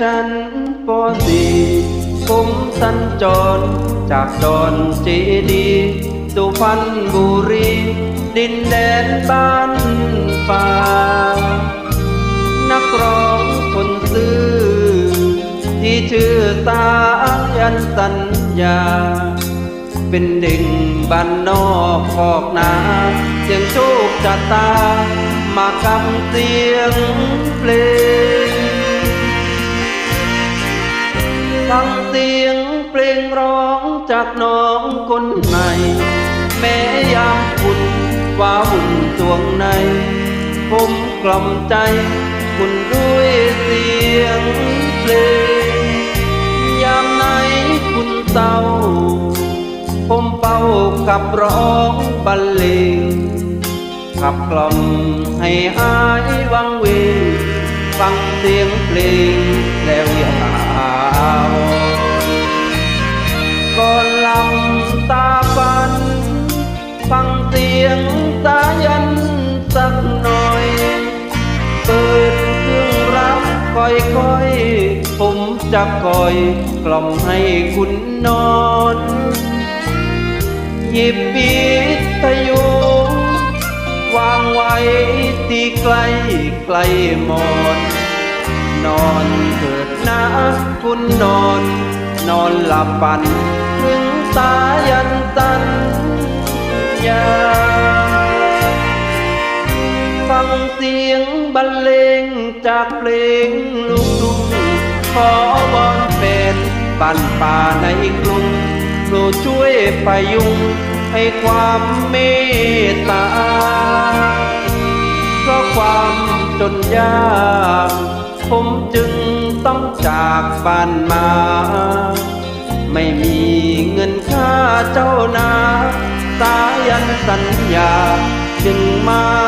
ฉันปสี่ผมสัญจร จากดอนเจดีสุพรรณบุรี ดินแดนบ้านป่า นักร้องคนซื่อที่ชื่อตายันสัญญา เป็นเด็งบ้านนอกคอกนาเสียงโชคชะตามากำเสียงเพลง ฟังเสียงเพลงร้องจากน้องคนใหม่แม้ยามคุณว่าหุ่นสวงใน ผมกล่อมใจคุณด้วยเสียงเพลง ยามไหนคุณเศร้า ผมเป่ากับร้องบรรเลงขับกล่อมให้หายวังเวงฟังเสียงเพลงแล้วยา งสียงสายันสักหน่อย เปิดเครื่องรับค่อยๆผมจะคอยกล่อมให้คุณนอน หยิบปิทยุวางไว้ที่ใกล้ใกล้หมอนนอนเถิดนะคุณนอน นอนหลับฝัน ถึงสายันสัญญา ฟังเสียงบรรเลงจากเพลงลูกทุ่งขอบอนเป็นบ้านป่าในกรุงโปรดช่วยพยุงให้ความเมตตา เพราะความจนยาก ผมจึงต้องจากบ้านมา ไม่มีเงินค่าเจ้านา สายันสัญญาจึงมา